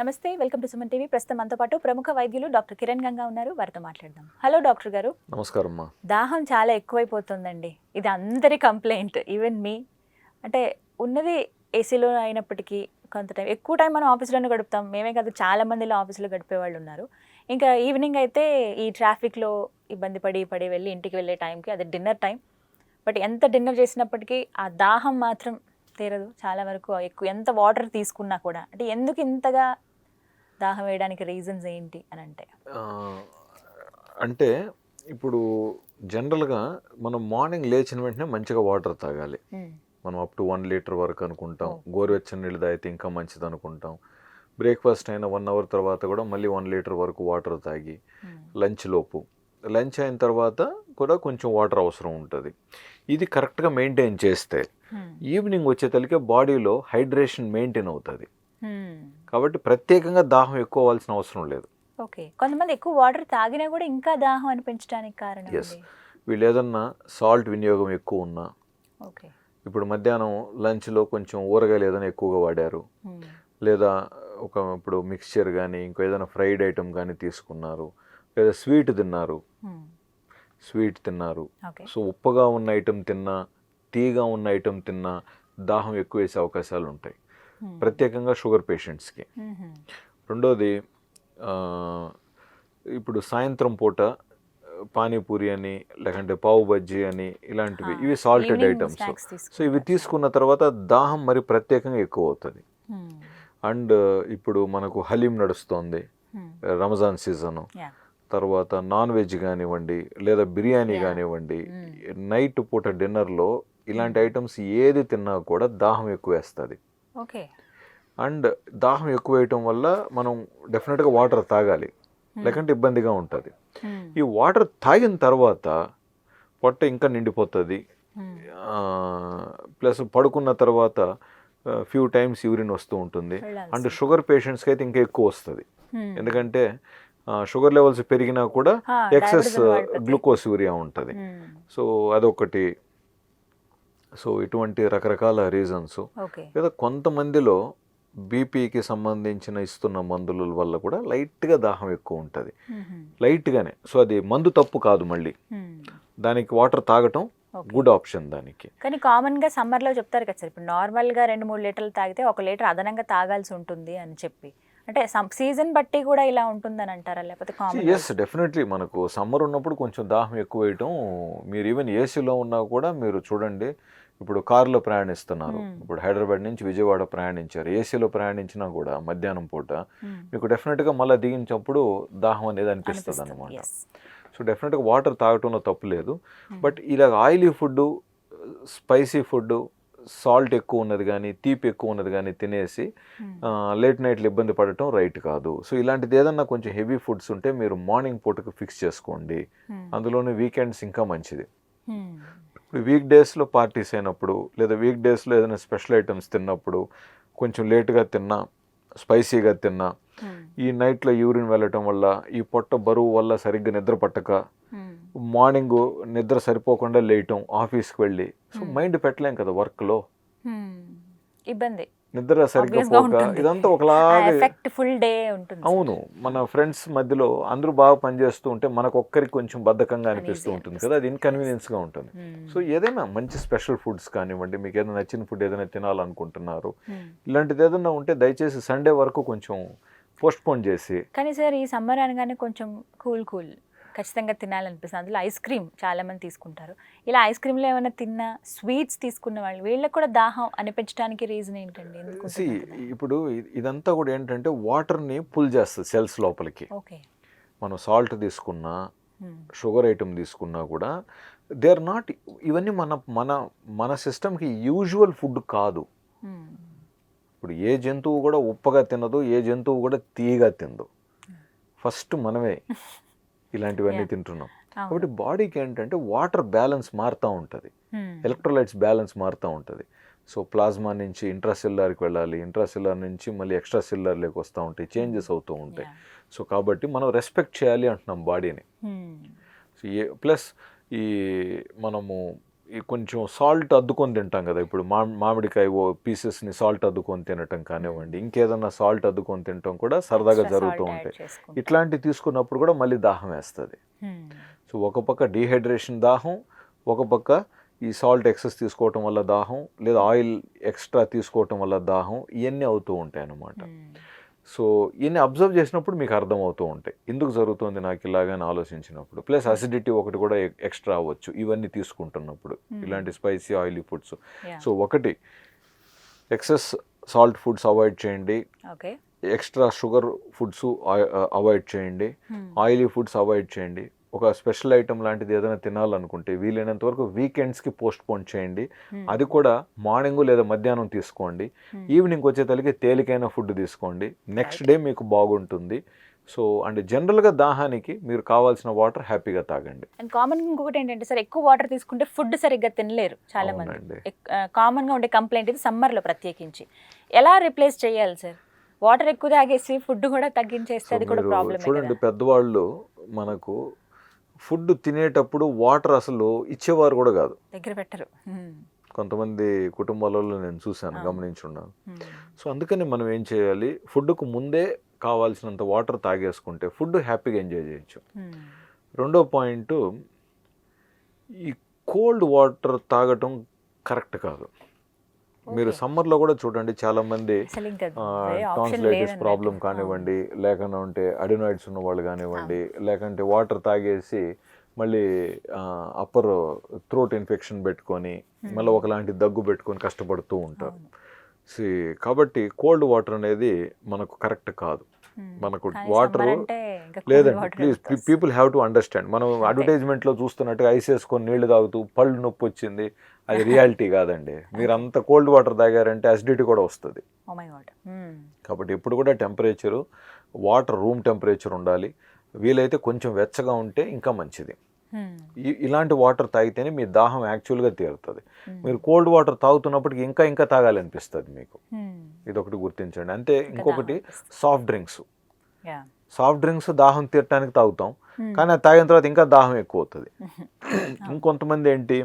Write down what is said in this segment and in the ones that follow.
నమస్తే welcome to Suman TV. ప్రస్తుతం మనతో పాటు ప్రముఖ వైద్యులు డాక్టర్ కిరణ్ గంగా ఉన్నారు. వారితో మాట్లాడదాం. హలో డాక్టర్ గారు. నమస్కారం అమ్మా దాహం చాలా ఎక్కువైపోతుందండి. ఇది అందరి కంప్లైంట్ ఈవెన్ మీ. అంటే ఉన్నది ఏసీలో అయినప్పటికీ కొంత టైం ఎక్కువ టైం మనం ఆఫీస్లోనే గడుపుతాం. మేమే కాదు చాలా మందిలో ఆఫీసులో గడిపే వాళ్ళు ఉన్నారు. ఇంకా ఈవినింగ్ అయితే ఈ ట్రాఫిక్లో ఇబ్బంది పడి పడి వెళ్ళి ఇంటికి వెళ్ళే టైంకి అది డిన్నర్ టైం. బట్ ఎంత డిన్నర్ చేసినప్పటికీ ఆ దాహం మాత్రం తీరదు. చాలా వరకు ఎక్కువ ఎంత వాటర్ తీసుకున్నా కూడా. అంటే ఎందుకు ఇంతగా దాహం వేయడానికి రీజన్స్ ఏంటి అని అంటే? అంటే ఇప్పుడు జనరల్గా మనం మార్నింగ్ లేచిన వెంటనే మంచిగా వాటర్ తాగాలి. మనం అప్ టు వన్ లీటర్ వరకు అనుకుంటాం. గోరువెచ్చని నీళ్ళు తాగితే ఇంకా మంచిది అనుకుంటాం. బ్రేక్ఫాస్ట్ అయిన వన్ అవర్ తర్వాత కూడా మళ్ళీ వన్ లీటర్ వరకు వాటర్ తాగి లంచ్ లోపు. లంచ్ అయిన తర్వాత కూడా కొంచెం వాటర్ అవసరం ఉంటుంది. ఇది కరెక్ట్గా మెయింటైన్ చేస్తే ఈవినింగ్ వచ్చేతలకే బాడీలో హైడ్రేషన్ మెయింటైన్ అవుతుంది. కాబట్టి ప్రత్యేకంగా దాహం ఎక్కువ అవ్వాల్సిన అవసరం లేదు ఓకే కొంతమంది ఎక్కువ వాటర్ తాగినా కూడా ఇంకా దాహం అనిపించడానికి కారణం. ఏంటి? వీళ్ళు ఏదన్నా సాల్ట్ వినియోగం ఎక్కువ ఉన్నా ఓకే ఇప్పుడు మధ్యాహ్నం లంచ్లో కొంచెం ఊరగాయలు ఏదైనా ఎక్కువగా వాడారు. లేదా ఒక ఇప్పుడు మిక్స్చర్ కానీ ఇంకో ఏదైనా ఫ్రైడ్ ఐటమ్ కానీ తీసుకున్నారు లేదా స్వీట్ తిన్నారు. స్వీట్ తిన్నారు సో ఉప్పగా ఉన్న ఐటమ్ తిన్నా తీగా ఉన్న ఐటమ్ తిన్నా దాహం ఎక్కువ వేసే అవకాశాలు ఉంటాయి. ప్రత్యేకంగా షుగర్ పేషెంట్స్కి Mhm. రెండోది ఇప్పుడు సాయంత్రం పూట పానీపూరి అని లేకంటే పావు బజ్జీ అని ఇలాంటివి Ah, ఇవి సాల్టెడ్ ఐటమ్స్ సో ఇవి. తీసుకున్న తర్వాత దాహం మరి ప్రత్యేకంగా ఎక్కువ అవుతుంది Hmm. అండ్ ఇప్పుడు మనకు హలీం నడుస్తోంది Hmm. రంజాన్ సీజను. తర్వాత నాన్ వెజ్ కానివ్వండి లేదా బిర్యానీ. కానివ్వండి. నైట్ పూట డిన్నర్లో ఇలాంటి ఐటమ్స్ ఏది తిన్నా కూడా దాహం ఎక్కువ వేస్తుంది ఓకే అండ్ దాహం ఎక్కువ వేయటం వల్ల మనం డెఫినెట్గా వాటర్ తాగాలి లేకంటే ఇబ్బందిగా ఉంటుంది Hmm. ఈ వాటర్ తాగిన తర్వాత పొట్ట ఇంకా నిండిపోతుంది Hmm. ప్లస్ పడుకున్న తర్వాత ఫ్యూ టైమ్స్ యూరిన్ వస్తూ ఉంటుంది అండ్ షుగర్ పేషెంట్స్కి అయితే ఇంకా ఎక్కువ వస్తుంది Hmm. ఎందుకంటే షుగర్ లెవెల్స్ పెరిగినా కూడా ఎక్సెస్. గ్లూకోజ్ యూరియా ఉంటుంది Hmm. సో అదొకటి సో ఇటువంటి రకరకాల రీజన్స్. లేదా కొంతమందిలో బీపీకి సంబంధించిన ఇస్తున్న మందుల వల్ల కూడా లైట్గా దాహం ఎక్కువ ఉంటుంది. లైట్గానే. సో అది మందు తప్పు కాదు మళ్ళీ. దానికి వాటర్ తాగటం. గుడ్ ఆప్షన్ దానికి. కానీ కామన్గా సమ్మర్లో చెప్తారు కదా సార్. ఇప్పుడు నార్మల్గా రెండు మూడు లీటర్లు తాగితే ఒక లీటర్ అదనంగా తాగాల్సి ఉంటుంది అని చెప్పి. అంటే సీజన్ బట్టి కూడా ఇలా ఉంటుందని అంటారా? లేకపోతే ఎస్ డెఫినెట్లీ మనకు సమ్మర్ ఉన్నప్పుడు కొంచెం దాహం ఎక్కువ వేయటం మీరు ఈవెన్ ఏసీలో ఉన్నా కూడా మీరు చూడండి ఇప్పుడు కారులో ప్రయాణిస్తున్నారు. ఇప్పుడు హైదరాబాద్ నుంచి విజయవాడ ప్రయాణించారు. ఏసీలో ప్రయాణించినా కూడా మధ్యాహ్నం పూట మీకు డెఫినెట్గా మళ్ళీ దిగించినప్పుడు దాహం అనేది అనిపిస్తుంది అనమాట సో డెఫినెట్గా వాటర్ తాగటంలో తప్పు లేదు. బట్ ఇలా oily food spicy food salt ఎక్కువ ఉన్నది కానీ తీపి ఎక్కువ ఉన్నది కానీ తినేసి లేట్ నైట్లు ఇబ్బంది పడటం రైట్ కాదు. సో ఇలాంటిది ఏదన్నా కొంచెం హెవీ ఫుడ్స్ ఉంటే మీరు మార్నింగ్ పూటకు ఫిక్స్ చేసుకోండి. అందులోనే వీకెండ్స్ ఇంకా మంచిది. ఇప్పుడు వీక్ డేస్లో పార్టీస్ అయినప్పుడు లేదా వీక్ డేస్లో ఏదైనా స్పెషల్ ఐటమ్స్ తిన్నప్పుడు కొంచెం లేట్గా తిన్నా స్పైసీగా తిన్నా ఈ నైట్లో యూరిన్ వెళ్ళటం వల్ల ఈ పొట్ట బరువు వల్ల సరిగ్గా నిద్ర పట్టక మార్నింగ్ నిద్ర సరిపోకుండా లేయటం ఆఫీస్కి వెళ్ళి. So Hmm. మైండ్ పెట్టలేం కదా వర్క్లో. ఇబ్బంది. నిద్ర సరిగ్గా గా పోక. ఇదంతా ఒకలాగే ఫుల్ డే ఉంటుంది అవును మన ఫ్రెండ్స్ మధ్యలో అందరూ బాగా పనిచేస్తూ ఉంటే మనకు ఒక్కరికి కొంచెం బద్ధకంగా అనిపిస్తూ ఉంటుంది కదా అది ఇన్కన్వీనియన్స్గా ఉంటుంది. సో ఏదైనా మంచి స్పెషల్ ఫుడ్స్ కానివ్వండి మీకు ఏదైనా నచ్చిన ఫుడ్ ఏదైనా తినాలనుకుంటున్నారు ఇలాంటిది ఏదైనా ఉంటే దయచేసి సండే వరకు కొంచెం పోస్ట్ పోన్ చేసి. కానీ సార్ ఈ సమ్మర్ అనగానే కొంచెం కూల్ కూల్. ఖచ్చితంగా తినాలనిపిస్తుంది. అందులో ఐస్ క్రీమ్ చాలా మంది తీసుకుంటారు. ఇలా ఐస్ క్రీమ్లో ఏమైనా తిన్న స్వీట్స్ తీసుకున్న వాళ్ళు వీళ్ళకి కూడా దాహం అనిపించడానికి రీజన్ ఏంటండి? ఇప్పుడు ఇదంతా కూడా ఏంటంటే వాటర్ని పుల్ చేస్తుంది సెల్స్ లోపలికి. ఓకే. మనం సాల్ట్ తీసుకున్నా షుగర్ ఐటమ్ తీసుకున్నా కూడా దే ఆర్ నాట్ ఇవన్నీ మన మన మన సిస్టమ్కి యూజువల్ ఫుడ్ కాదు. ఇప్పుడు ఏ జంతువు కూడా ఉప్పగా తినదు ఏ జంతువు కూడా తీయగా తినదు. ఫస్ట్ మనమే ఇలాంటివన్నీ. తింటున్నాం. కాబట్టి బాడీకి ఏంటంటే వాటర్ బ్యాలెన్స్ మారుతూ ఉంటుంది. ఎలక్ట్రోలైట్స్ బ్యాలెన్స్ మారుతూ ఉంటుంది. సో ప్లాస్మా నుంచి ఇంట్రాసెల్లార్కి వెళ్ళాలి ఇంట్రాసెల్లార్ నుంచి మళ్ళీ ఎక్స్ట్రా సెల్లార్లోకి వస్తూ ఉంటాయి చేంజెస్ అవుతూ ఉంటాయి. సో కాబట్టి మనం రెస్పెక్ట్ చేయాలి అంటున్నాం బాడీని. సో ఏ ప్లస్ ఈ మనము కొంచెం సాల్ట్ అద్దుకొని తింటాం కదా ఇప్పుడు మా మామిడికాయ ఓ పీసెస్ని సాల్ట్ అద్దుకొని తినటం కానివ్వండి ఇంకేదన్నా సాల్ట్ అద్దుకొని తినటం కూడా సరదాగా జరుగుతూ ఉంటాయి. ఇట్లాంటివి తీసుకున్నప్పుడు కూడా మళ్ళీ దాహం వేస్తుంది. సో ఒక పక్క డీహైడ్రేషన్ దాహం ఒక పక్క ఈ సాల్ట్ ఎక్సెస్ తీసుకోవటం వల్ల దాహం లేదా ఆయిల్ ఎక్స్ట్రా తీసుకోవటం వల్ల దాహం ఇవన్నీ అవుతూ ఉంటాయి అన్నమాట. సో ఇవన్నీ అబ్జర్వ్ చేసినప్పుడు మీకు అర్థం అవుతూ ఉంటాయి. ఎందుకు జరుగుతుంది నాకు ఇలాగని ఆలోచించినప్పుడు. ప్లస్ అసిడిటీ ఒకటి కూడా ఎక్- ఎక్స్ట్రా అవ్వచ్చు. ఇవన్నీ తీసుకుంటున్నప్పుడు. Hmm. ఇలాంటి స్పైసీ ఆయిలీ ఫుడ్స్. సో ఒకటి ఎక్సెస్ సాల్ట్ ఫుడ్స్ అవాయిడ్ చేయండి. ఎక్స్ట్రా షుగర్ ఫుడ్స్ అవాయిడ్ చేయండి. Hmm. ఆయిలీ ఫుడ్స్ అవాయిడ్ చేయండి. ఒక స్పెషల్ ఐటమ్ లాంటిది ఏదైనా తినాలనుకుంటే వీలైనంత వరకు వీకెండ్స్కి పోస్ట్ పోన్ చేయండి. అది కూడా మార్నింగ్ లేదా మధ్యాహ్నం తీసుకోండి. ఈవినింగ్ వచ్చేతలకి తేలికైన ఫుడ్ తీసుకోండి. నెక్స్ట్ డే మీకు బాగుంటుంది. సో అండ్ జనరల్గా దాహానికి మీరు కావాల్సిన వాటర్ హ్యాపీగా తాగండి. అండ్ కామన్ ఇంకొకటి ఏంటంటే సార్ ఎక్కువ వాటర్ తీసుకుంటే ఫుడ్ సరిగ్గా తినలేరు చాలా మంది అవునండి. కామన్గా ఉండే కంప్లైంట్ ఇది సమ్మర్లో ప్రత్యేకించి. ఎలా రిప్లేస్ చేయాలి సార్? వాటర్ ఎక్కువ తాగేసి ఫుడ్ కూడా తగ్గించేస్తే అది కూడా మీరు ప్రాబ్లమ్ చూడండి పెద్దవాళ్ళు మనకు ఫుడ్ తినేటప్పుడు వాటర్ అసలు ఇచ్చేవారు కూడా కాదు దగ్గర పెట్టరు. కొంతమంది కుటుంబాలలో నేను చూశాను. గమనించున్నాను. సో అందుకని మనం ఏం చేయాలి ఫుడ్కు ముందే కావాల్సినంత వాటర్ తాగేసుకుంటే ఫుడ్ హ్యాపీగా ఎంజాయ్ చేయొచ్చు. రెండో పాయింట్ ఈ కోల్డ్ వాటర్ తాగటం కరెక్ట్ కాదు మీరు. సమ్మర్లో కూడా చూడండి వేరే ఆప్షన్ టాన్సిలైటిస్. ప్రాబ్లం. కానివ్వండి లేకుండా ఉంటే అడినాయిడ్స్ ఉన్న వాళ్ళు కానివ్వండి లేకంటే వాటర్ తాగేసి మళ్ళీ అప్పర్ థ్రోట్ ఇన్ఫెక్షన్ పెట్టుకొని మళ్ళీ ఒకలాంటి దగ్గు పెట్టుకొని కష్టపడుతూ ఉంటారు కాబట్టి కోల్డ్ వాటర్ అనేది మనకు కరెక్ట్ కాదు Hmm. మనకు వాటర్ లేదండి please. People have to understand మనం అడ్వర్టైజ్మెంట్లో చూస్తున్నట్టుగా ఐస్ వేసుకొని నీళ్ళు తాగుతూ పళ్ళు నొప్పి వచ్చింది అది రియాలిటీ కాదండి మీరు అంత కోల్డ్ వాటర్ తాగారంటే అసిడిటీ కూడా వస్తుంది Oh. Hmm. కాబట్టి ఎప్పుడు కూడా టెంపరేచరు వాటర్ రూమ్ టెంపరేచర్ ఉండాలి వీలైతే కొంచెం వెచ్చగా ఉంటే ఇంకా మంచిది Hmm. ఇలాంటి వాటర్ తాగితేనే మీ దాహం యాక్చువల్గా తీరుతుంది Hmm. మీరు కోల్డ్ వాటర్ తాగుతున్నప్పటికి ఇంకా ఇంకా తాగాలనిపిస్తుంది మీకు. ఇది ఒకటి గుర్తించండి అంతే ఇంకా ఇంకొకటి. Soft drinks. సాఫ్ట్ డ్రింక్స్ దాహం తీరటానికి తాగుతాం. కానీ అది తాగిన తర్వాత ఇంకా దాహం ఎక్కువ అవుతుంది ఇంకొంతమంది ఏంటి?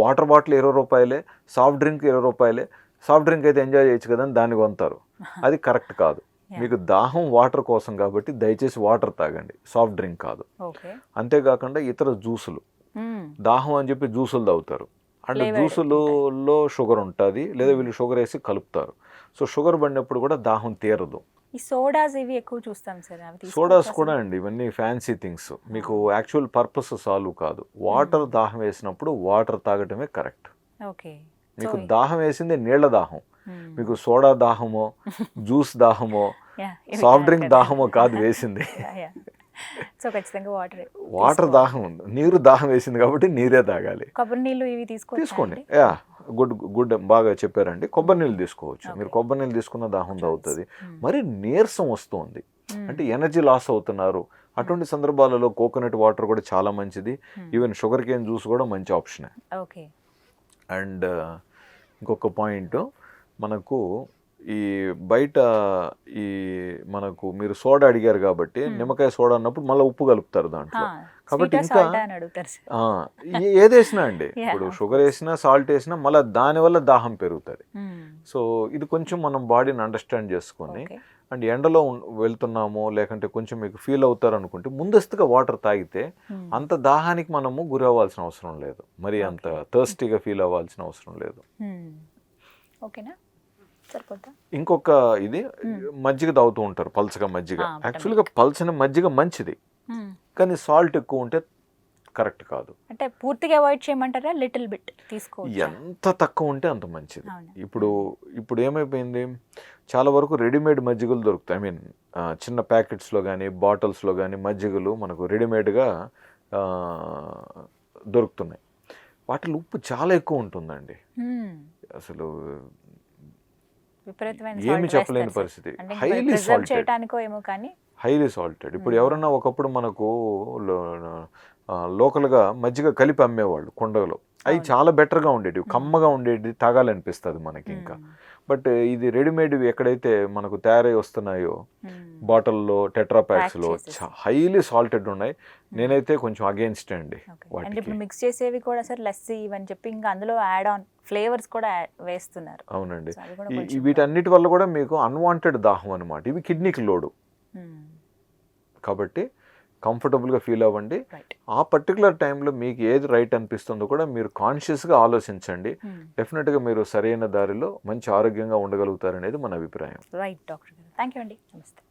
వాటర్ బాటిల్ ఇరవై రూపాయలే సాఫ్ట్ డ్రింక్ ఇరవై రూపాయలే సాఫ్ట్ డ్రింక్ అయితే ఎంజాయ్ చేయొచ్చు కదా అని దాన్ని కొంటారు అది కరెక్ట్ కాదు. మీకు దాహం వాటర్ కోసం కాబట్టి దయచేసి వాటర్ తాగండి. సాఫ్ట్ డ్రింక్ కాదు. అంతేకాకుండా ఇతర జ్యూసులు. దాహం అని చెప్పి జ్యూసులు తాగుతారు. అంటే జ్యూసులలో షుగర్ ఉంటుంది లేదా వీళ్ళు షుగర్ వేసి కలుపుతారు. సో షుగర్ పడినప్పుడు కూడా దాహం తీరదు. ఈ సోడాస్ ఇవి ఎక్కువ చూస్తాం సార్ అవి సోడాస్? కూడా అండి ఇవన్నీ ఫ్యాన్సీ థింగ్స్ మీకు యాక్చువల్ పర్పస్ సాల్వ్ కాదు. వాటర్ దాహం వేసినప్పుడు వాటర్ తాగటమే కరెక్ట్ ఓకే. మీకు దాహం వేసింది నీళ్ళ దాహం. మీకు సోడా దాహమో జ్యూస్ దాహమో సాఫ్ట్ డ్రింక్ దాహమో కాదు వేసింది. సో ఖచ్చితంగా వాటర్ వాటర్ దాహం ఉంది. నీరు దాహం వేసింది కాబట్టి నీరే తాగాలి. కొబ్బరి నీళ్ళు ఇవి తీసుకోవచ్చు తీసుకోండి. యా. గుడ్ గుడ్ బాగా చెప్పారండి. కొబ్బరి నీళ్ళు తీసుకోవచ్చు. మీరు. కొబ్బరి నీళ్ళు తీసుకున్న దాహం తాగుతుంది Hmm. మరి నీరసం వస్తుంది. అంటే ఎనర్జీ లాస్ అవుతున్నారు. అటువంటి సందర్భాలలో కోకోనట్ వాటర్ కూడా చాలా మంచిది. ఈవెన్ షుగర్ కేన్ జ్యూస్ కూడా మంచి ఆప్షనే ఓకే. అండ్ ఇంకొక పాయింట్ మనకు ఈ బయట ఈ మనకు మీరు సోడా అడిగారు కాబట్టి Hmm. నిమ్మకాయ సోడా అన్నప్పుడు మళ్ళీ ఉప్పు కలుపుతారు దాంట్లో. కాబట్టి ఇంకా సాల్ట్ అని అడుగుతారు సార్? ఆ, ఏ- ఏదేసినా అండి. ఇప్పుడు షుగర్ వేసినా సాల్ట్ వేసినా మళ్ళీ దానివల్ల దాహం పెరుగుతుంది. Hmm. సో ఇది కొంచెం మనం బాడీని అండర్స్టాండ్ చేసుకొని అండ్ ఎండలో వెళ్తున్నాము లేకంటే కొంచెం మీకు ఫీల్ అవుతారు అనుకుంటే ముందస్తుగా వాటర్ తాగితే Hmm. అంత దాహానికి మనము గురి అవ్వాల్సిన అవసరం లేదు. మరి అంత థర్స్టీగా ఫీల్ అవ్వాల్సిన అవసరం లేదు. Hmm. ఓకేనా ఇంకొక ఇది మజ్జిగ తాగుతూ ఉంటారు పల్చగా మజ్జిగ. యాక్చువల్గా పల్చని మజ్జిగ మంచిది. Hmm. కానీ సాల్ట్ ఎక్కువ ఉంటే కరెక్ట్ కాదు. అంటే పూర్తిగా అవాయిడ్ చేయమంటారా? లిటిల్ బిట్ తీసుకోవచ్చు? ఎంత తక్కువ ఉంటే అంత మంచిది? ఇప్పుడు ఇప్పుడు ఏమైపోయింది? చాలా వరకు రెడీమేడ్ మజ్జిగలు దొరుకుతాయి. ఐ మీన్ చిన్న ప్యాకెట్స్లో కానీ బాటిల్స్లో కానీ మజ్జిగలు మనకు రెడీమేడ్గా దొరుకుతున్నాయి. వాటిలో ఉప్పు చాలా ఎక్కువ ఉంటుందండి. అసలు ఏమి చెప్పలేని పరిస్థితి. హైలీ సాల్టెడ్ చేయడానికో ఏమో కానీ హైలీ సాల్టెడ్. ఇప్పుడు ఎవరన్నా ఒకప్పుడు మనకు లోకల్గా మజ్జిగ కలిపి అమ్మేవాళ్ళు కొండలో. అవి. చాలా బెటర్గా ఉండేవి కమ్మగా ఉండేది తాగాలనిపిస్తుంది మనకి ఇంకా. Hmm. బట్ ఇది రెడీమేడ్ ఎక్కడైతే మనకు తయారై వస్తున్నాయో బాటిల్లో టెట్రా ప్యాక్స్లో. హైలీ సాల్టెడ్ ఉన్నాయి. నేనైతే కొంచెం అగేన్స్ట్ అండి ఇప్పుడు మిక్స్ చేసేవి కూడా సార్ లస్సీ ఇవని చెప్పి ఇంకా అందులో యాడ్ ఆన్ ఫ్లేవర్స్ కూడా వేస్తున్నారు. అవునండి. వీటన్నిటి వల్ల కూడా మీకు అన్వాంటెడ్ దాహం అనమాట ఇవి కిడ్నీకి లోడు. Hmm. కాబట్టి కంఫర్టబుల్గా ఫీల్ అవ్వండి. ఆ పర్టికులర్ టైంలో మీకు ఏది రైట్ అనిపిస్తుందో కూడా మీరు కాన్షియస్గా ఆలోచించండి. డెఫినెట్గా మీరు సరైన దారిలో మంచి ఆరోగ్యంగా ఉండగలుగుతారనేది మన అభిప్రాయం. రైట్ డాక్టర్ గారు. థ్యాంక్ యూ అండి. నమస్తే.